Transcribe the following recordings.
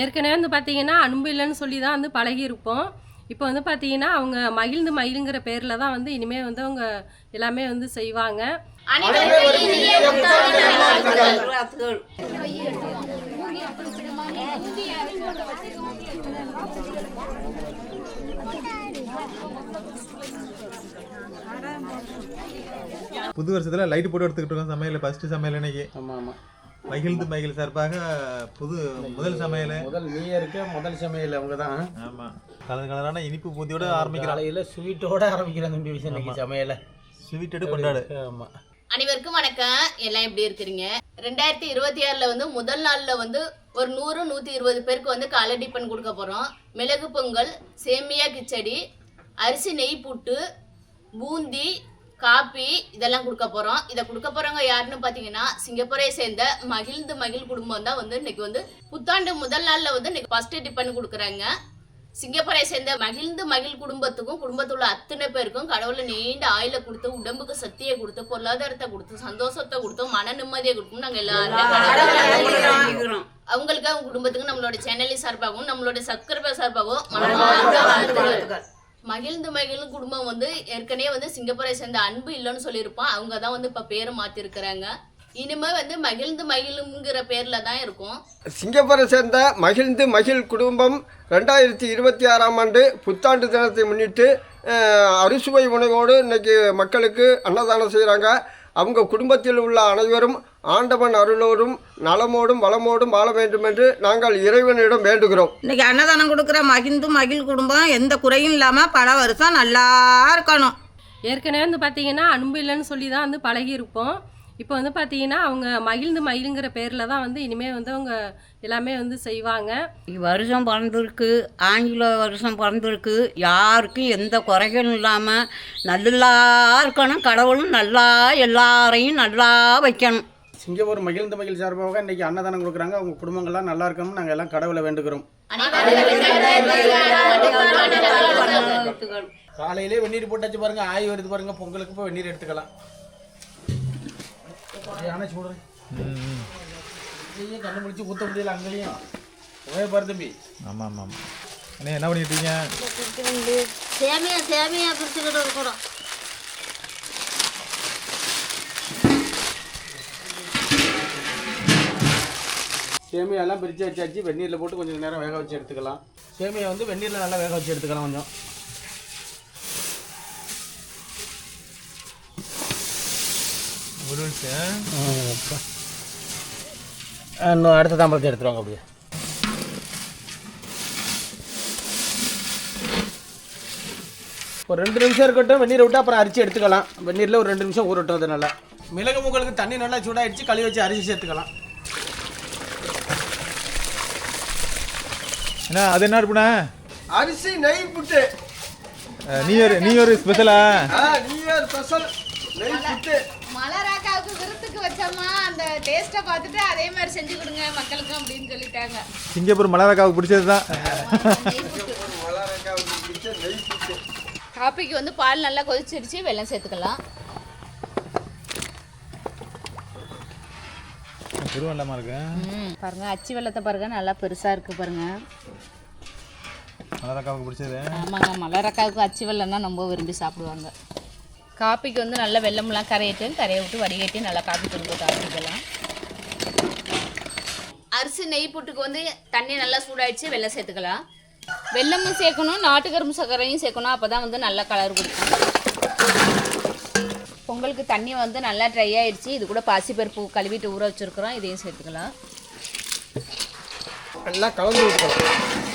ஏற்கனவே வந்து பார்த்தீங்கன்னா அன்பு இல்லைன்னு சொல்லி தான் வந்து பழகியிருப்போம். இப்போ வந்து பார்த்தீங்கன்னா அவங்க மகிழ்ந்து மகிழுங்கிற பேரில் தான் வந்து இனிமேல் வந்து அவங்க எல்லாமே வந்து செய்வாங்க. புது வருஷத்துல லைட் போட்டு எடுத்துக்கிட்டு இருக்கோம். சமையல் ஃபர்ஸ்ட் சமையல் இன்னைக்கு. ஆமாம் ஆமாம் மகிழ்ந்து மகிழ் சார்பாக புது முதல் சமையல். முதல் நீ இருக்க முதல் சமையல் அவங்க தான் ஆமா. கலர் கலரான இனிப்பு பூந்தியோட ஆரம்பிக்கிறோம் காலையில் ஸ்வீட்டோட ஆரம்பிக்கிறேன் தம்பி விஷயம் இன்னைக்கு சமையலை. ஸ்வீட் எடு கொண்டாடு. ஆமாம் அனைவருக்கும் வணக்கம். எல்லாம் எப்படி இருக்கிறீங்க? ரெண்டாயிரத்தி இருபத்தி ஆறுல வந்து முதல் நாள்ல வந்து ஒரு நூறு நூத்தி இருபது பேருக்கு வந்து காலை டிஃபன் கொடுக்க போறோம். மிளகு பொங்கல் சேமியா கிச்சடி அரிசி நெய் புட்டு பூந்தி காப்பி இதெல்லாம் கொடுக்க போறோம். இதை கொடுக்க போறவங்க யாருன்னு பாத்தீங்கன்னா சிங்கப்பூரை சேர்ந்த மகிழ்ந்து மகிழ் குடும்பம் தான் வந்து இன்னைக்கு வந்து புத்தாண்டு முதல் நாள்ல வந்து இன்னைக்கு ஃபர்ஸ்ட் டிஃபன் கொடுக்குறாங்க. சிங்கப்பூரை சேர்ந்த மகிழ்ந்து மகிழ் குடும்பத்துக்கும் குடும்பத்தில் உள்ள அத்தனை பேருக்கும் கடவுளை நீண்ட ஆயில கொடுத்து உடம்புக்கு சக்தியை கொடுத்து பொருளாதாரத்தை கொடுத்து சந்தோஷத்தை கொடுத்து மன நிம்மதியை கொடுக்கும் நாங்க எல்லாருமே. அவங்களுக்கு அவங்க குடும்பத்துக்கு நம்மளோட சேனலின் சார்பாகவும் நம்மளோட சப்ஸ்கிரைபர் சார்பாகவும் மகிழ்ந்து மகிழ்ந்து மகிழும் குடும்பம் வந்து ஏற்கனவே வந்து சிங்கப்பூரை சேர்ந்த அன்பு இல்லைன்னு சொல்லியிருப்போம். அவங்க தான் வந்து இப்போ பேரை மாற்றிருக்கிறாங்க இனிமே வந்து மகிழ்ந்து மகிழுங்கிற பேர்ல தான் இருக்கும். சிங்கப்பூரை சேர்ந்த மகிழ்ந்து மகிழ் குடும்பம் ரெண்டாயிரத்தி இருபத்தி ஆறாம் ஆண்டு புத்தாண்டு தினத்தை முன்னிட்டு அறுசுவை உணவோடு இன்னைக்கு மக்களுக்கு அன்னதானம் செய்கிறாங்க அவங்க குடும்பத்தில் உள்ள அனைவரும் ஆண்டவன் அருளோடும் நலமோடும் வளமோடும் வாழ வேண்டும் என்று நாங்கள் இறைவனிடம் வேண்டுகிறோம். இன்னைக்கு அன்னதானம் கொடுக்குற மகிழ்ந்து மகிழ் குடும்பம் எந்த குறையும் இல்லாமல் பல வருஷம் நல்லா இருக்கணும். ஏற்கனவே வந்து பார்த்தீங்கன்னா அன்பு இல்லைன்னு சொல்லி தான் வந்து பழகியிருப்போம். இப்போ வந்து பார்த்தீங்கன்னா அவங்க மகிழ்ந்து மகிழுங்கிற பேரில் தான் வந்து இனிமேல் வந்து அவங்க எல்லாமே வந்து செய்வாங்க. வருஷம் பிறந்திருக்கு ஆங்கில வருஷம் பிறந்திருக்கு. யாருக்கும் எந்த குறைகளும் இல்லாமல் நல்லா இருக்கணும் கடவுளும் நல்லா எல்லாரையும் நல்லா வைக்கணும். சிங்கப்பூர் மகிழ்ந்த மகிழ் சார்பாக இன்னைக்கு அன்னதானம் கொடுக்குறாங்க. அவங்க குடும்பங்கள்லாம் நல்லா இருக்கணும்னு நாங்கள் எல்லாம் கடவுளை வேண்டுகிறோம். காலையிலே வெந்நீர் போட்டாச்சு பாருங்க ஆய் வருது பாருங்க பொங்கலுக்கு போய் வெந்நீர் எடுத்துக்கலாம். யானை சொல்கிறேன் கண்ணு முடிச்சு ஊற்ற முடியல அங்கேயும். ஒரே பாரு தம்பி. ஆமா ஆமா ஆமா அண்ணே என்ன பண்ணிட்டு இருக்கீங்க சேமியா சேமியா பிரிச்சுக்கிட்டு இருக்கிறோம் சேமியாலாம் பிரித்து வச்சாச்சு. வெந்நீரில் போட்டு கொஞ்சம் நேரம் வேக வச்சு எடுத்துக்கலாம். சேமியா வந்து வெந்நீரில் நல்லா வேக வச்சு எடுத்துக்கலாம் கொஞ்சம். இன்னும் அடுத்த தாம்பரத்தை எடுத்துருவாங்க அப்படியே. ஒரு ரெண்டு நிமிஷம் இருக்கட்டும் வெந்நீர் விட்டு அப்புறம் அரிசி எடுத்துக்கலாம். வெந்நீரில் ஒரு ரெண்டு நிமிஷம் ஊறட்டும் அது நல்லா. மிளகு முகலுக்கு தண்ணி நல்லா சூடாயிடுச்சு கழுவி வச்சு அரிசி சேர்த்துக்கலாம் என்ன அது என்ன இருப்புண்ணா அரிசி நெய் புட்டு. நீ ஒரு நீ ஒரு ஸ்பெஷலா நியூ இயர் ஸ்பெஷல் நெய் புட்டு. மலராக்காவுக்கு விருத்துக்கு வச்சோமா அந்த டேஸ்ட்டை பார்த்துட்டு அதே மாதிரி செஞ்சு கொடுங்க மக்களுக்கு அப்படின்னு சொல்லிட்டாங்க. சிங்கப்பூர் மலரக்காவுக்கு பிடிச்சது தான் காப்பிக்கு வந்து பால் நல்லா கொதிச்சிருச்சு வெல்லம் சேர்த்துக்கலாம். திருவள்ளமா இருக்கு. பாருங்க அச்சு வெள்ளத்தை பாருங்க நல்லா பெருசா இருக்கு பாருங்க. மலரக்காவுக்கு பிடிச்சது. ஆமாங்க மலரக்காவுக்கு அச்சு வெள்ளம்னா ரொம்ப விரும்பி சாப்பிடுவாங்க. காப்பிக்கு வந்து நல்லா வெள்ளம்லாம் கரையிட்டு கரையை விட்டு வடிகட்டி நல்லா காப்பி தூள் போட்டு ஆக்கிக்கலாம் அரிசி நெய் புட்டுக்கு வந்து தண்ணி நல்லா சூடாயிடுச்சு வெள்ளம் சேர்த்துக்கலாம். வெல்லமும் சேர்க்கணும் நாட்டுக்கரும்பு சர்க்கரையும் சேர்க்கணும். அப்போ தான் வந்து நல்லா கலர் கொடுக்கும். பொங்கலுக்கு தண்ணி வந்து நல்லா ட்ரை ஆயிடுச்சு. இது கூட பாசிப்பருப்பு கழுவிட்டு ஊற வச்சுருக்குறோம். இதையும் சேர்த்துக்கலாம். எல்லாம் கலந்து விட்டுக்கலாம்.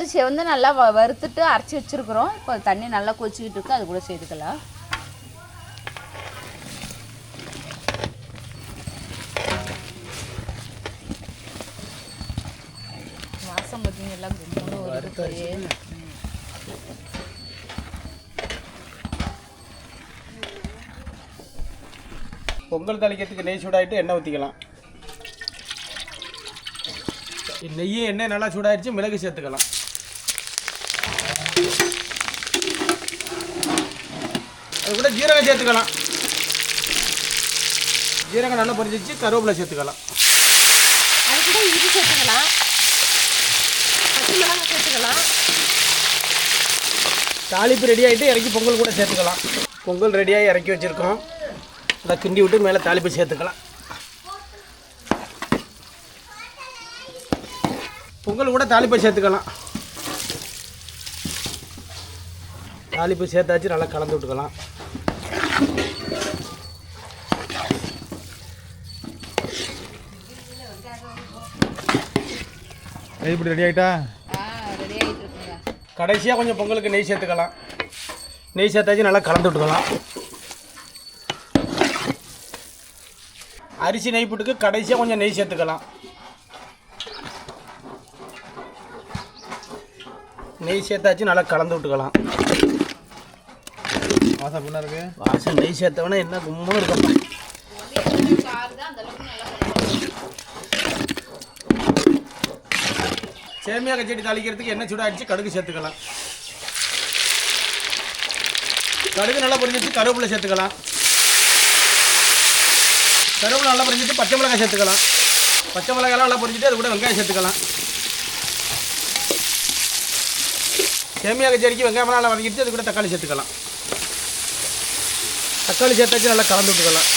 புழுங்கரிசியை வந்து நல்லா வ- வறுத்துட்டு அரைச்சி வச்சுருக்குறோம். இப்போ தண்ணி நல்லா கொதிச்சுக்கிட்டு இருக்கு. அது கூட சேர்த்துக்கலாம். வாசம் பார்த்தீங்கன்னா கும்பலும் வருது பொங்கல் தாளிக்கிறதுக்கு நெய் சூடாயிட்டு எண்ணெய் ஊற்றிக்கலாம் நெய்யும் எண்ணெய் நல்லா சூடாயிடுச்சு மிளகு சேர்த்துக்கலாம். அது கூட ஜீரகம் சேர்த்துக்கலாம். ஜீரகம் நல்லா பொரிஞ்சிச்சு கருவேப்பிலை சேர்த்துக்கலாம். அது கூட இஞ்சி சேர்த்துக்கலாம். பச்சை மிளகாய் சேர்த்துக்கலாம். தாளிப்பு ரெடி ஆகிட்டு இறக்கி பொங்கல் கூட சேர்த்துக்கலாம். பொங்கல் ரெடியாகி இறக்கி வச்சுருக்கோம். அதை கிண்டி விட்டு மேலே தாளிப்பு சேர்த்துக்கலாம். பொங்கல் கூட தாளிப்பை சேர்த்துக்கலாம். தாளிப்பு சேர்த்தாச்சு நல்லா கலந்து விட்டுக்கலாம். நெய் இப்படி ரெடி ஆகிட்டா கடைசியாக கொஞ்சம் பொங்கலுக்கு நெய் சேர்த்துக்கலாம். நெய் சேர்த்தாச்சு நல்லா கலந்து விட்டுக்கலாம். அரிசி நெய் புட்டுக்கு கடைசியாக கொஞ்சம் நெய் சேர்த்துக்கலாம். நெய் சேர்த்தாச்சு நல்லா கலந்து விட்டுக்கலாம். வாசம் அப்படின்னா இருக்கு? வாசம் நெய் சேர்த்தவனா என்ன கும்மும் இருக்கப்பா சேமியா செடி தாளிக்கிறதுக்கு என்ன சூடாகிடுச்சு கடுகு சேர்த்துக்கலாம். கடுகு நல்லா பொரிஞ்சிட்டு கருவேப்பிலை சேர்த்துக்கலாம். கருவேப்பிலை நல்லா பொரிஞ்சிட்டு பச்சை மிளகாய் சேர்த்துக்கலாம். பச்சை மிளகாய்லாம் நல்லா பொரிஞ்சிட்டு அது கூட வெங்காயம் சேர்த்துக்கலாம். சேமியா கச்சேரிக்கு வெங்காயம் நல்லா வதக்கிட்டு அது கூட தக்காளி சேர்த்துக்கலாம். தக்காளி சேர்த்தாச்சு நல்லா கலந்து விட்டுக்கலாம்.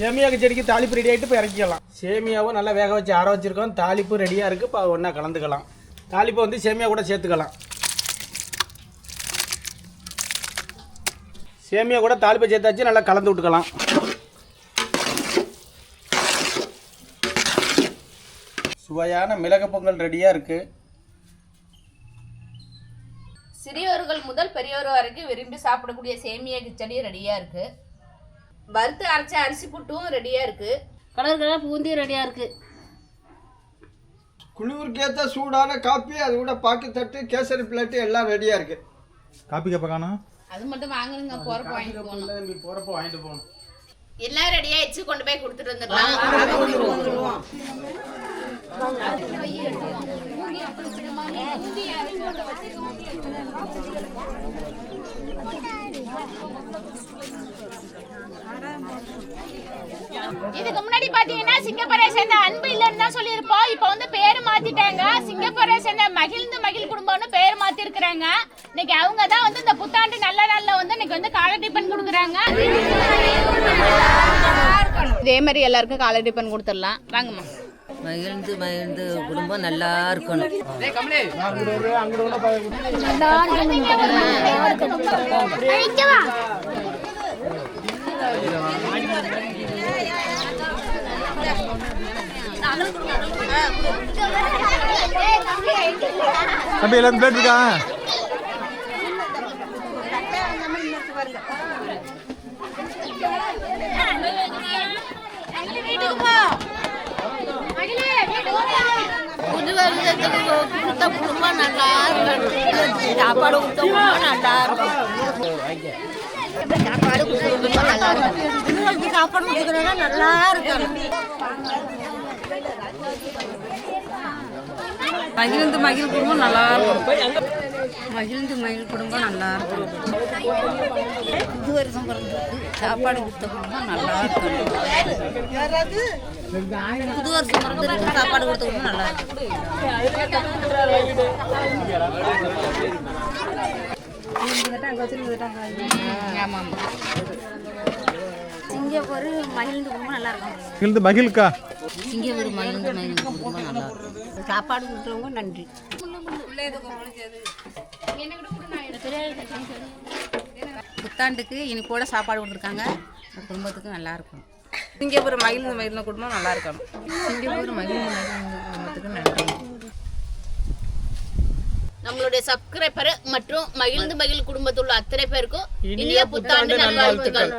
சேமியா செடிக்கு தாளிப்பு ரெடி ஆகிட்டு இப்போ இறக்கிக்கலாம். சேமியாவும் நல்லா வேக வச்சு ஆற வச்சுருக்கோம். தாளிப்பு ரெடியாக இருக்குது இப்போ ஒன்றா கலந்துக்கலாம். தாளிப்பை வந்து சேமியா கூட சேர்த்துக்கலாம். சேமியா கூட தாளிப்பை சேர்த்தாச்சு நல்லா கலந்து விட்டுக்கலாம். சுவையான மிளகு பொங்கல் ரெடியாக இருக்குது முதல் பெரியவர் வரைக்கும் விரும்பி சாப்பிடக்கூடிய சேமியா கிச்சடி ரெடியா இருக்கு. வறுத்து அரைச்ச அரிசி புட்டும் ரெடியா இருக்கு. கலர் கலர் பூந்தி ரெடியாக இருக்குது குளிருக்கேற்ற சூடான காப்பி அது கூட பாக்கு தட்டு கேசரி பிளேட்டு எல்லாம் ரெடியாக இருக்குது காப்பி கப்ப காணும் அது மட்டும் வாங்கணுங்க போறப்ப வாங்கிட்டு போகணும். போகிறப்போ வாங்கிட்டு போகணும். எல்லாம் ரெடியா வச்சு கொண்டு போய் கொடுத்துட்டு வந்துடலாம். இதுக்கு முன்னாடி பாத்தீங்கன்னா சிங்கப்பூரை சேர்ந்த அன்பு இல்லைன்னு தான் சொல்லியிருப்போம். இப்போ வந்து பேர் மாத்திட்டாங்க. சிங்கப்பூரை சேர்ந்த மகிழ்ந்து மகிழ் குடும்பம்னு பேர் மாத்திருக்கிறாங்க. இன்னைக்கு அவங்க தான் வந்து இந்த புத்தாண்டு நல்ல நாள்ல வந்து இன்னைக்கு வந்து கால டிஃபன் கொடுக்குறாங்க. இதே மாதிரி எல்லாருக்கும் கால டிஃபன் கொடுத்துடலாம். வாங்கம்மா. மகிழ்ந்து மகிழ்ந்து குடும்பம் நல்லா இருக்கணும் தம்பி எல்லாரும் பிளேட் இருக்கா புது கொடுத்த குடும்பம் நல்லா இருக்கணும் சாப்பாடு கொடுத்த குடும்பம் நல்லா இருக்கும் சாப்பாடு கொடுத்த குடும்பம் நல்லா இருக்கும் சாப்பாடு கொடுக்குறதா நல்லா மகிழ்ந்து மகிழ் குடும்பம் நல்லா இருக்கும். மகிழ்ந்து மகிழ் குடும்பம் நல்லா இருக்கணும் புது வருஷம் பிறந்ததுக்கு சாப்பாடு கொடுத்த குடும்பம் நல்லா இருக்கணும் புது வருஷம் பிறந்ததுக்கு சாப்பாடு கொடுத்த குடும்பம் நல்லா இருக்கும் சிங்கப்பூர் மகிழ்ந்து குடும்பம் நல்லா இருக்கும் இழுந்து மகிழ்க்கா? சிங்கப்பூர் மகிழ்ந்து மகிழ்ந்து குடும்பம் நல்லா இருக்கும் சாப்பாடு கொடுக்குறவங்க நன்றி. புத்தாண்டுக்கு இனிப்போட சாப்பாடு கொடுத்துருக்காங்க. குடும்பத்துக்கு நல்லா இருக்கும் சிங்கப்பூர் மகிழ்ந்து மகிழ்ந்த குடும்பம் நல்லா இருக்கணும் சிங்கப்பூர் மகிழ்ந்து மகிழ்ந்த குடும்பத்துக்கு நன்றி நம்மளுடைய சப்ஸ்கிரைபர் மற்றும் மகிழ்ந்து மகிழ் குடும்பத்தில் உள்ள அத்தனை பேருக்கும் இனிய புத்தாண்டு நல்வாழ்த்துக்கள்.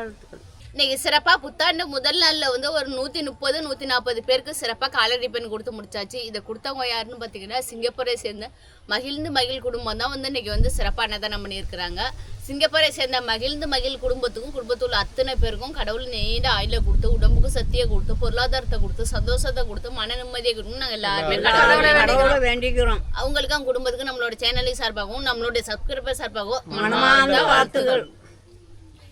இன்னைக்கு சிறப்பா புத்தாண்டு முதல் நாள்ல வந்து ஒரு நூத்தி முப்பது நூத்தி நாற்பது பேருக்கு சிறப்பா காலடி பெண் கொடுத்து முடிச்சாச்சு. இதை கொடுத்தவங்க யாருன்னு பாத்தீங்கன்னா சிங்கப்பூரை சேர்ந்த மகிழ்ந்து மகிழ் குடும்பம் தான் வந்து இன்னைக்கு வந்து சிறப்பா அன்னதானம் பண்ணியிருக்கிறாங்க. சிங்கப்பூரை சேர்ந்த மகிழ்ந்து மகிழ் குடும்பத்துக்கும் குடும்பத்தில் உள்ள அத்தனை பேருக்கும் கடவுள் நீண்ட ஆயில கொடுத்து உடம்புக்கு சக்தியை கொடுத்து பொருளாதாரத்தை கொடுத்து சந்தோஷத்தை கொடுத்து மன நிம்மதியை கொடுத்து நாங்க எல்லாருமே வேண்டிக்கிறோம். அவங்களுக்கு அவங்க குடும்பத்துக்கு நம்மளோட சேனலை சார்பாகவும் நம்மளுடைய சப்ஸ்கிரைபர் சார்பாகவும் மனமார்ந்த வாழ்த்துகள்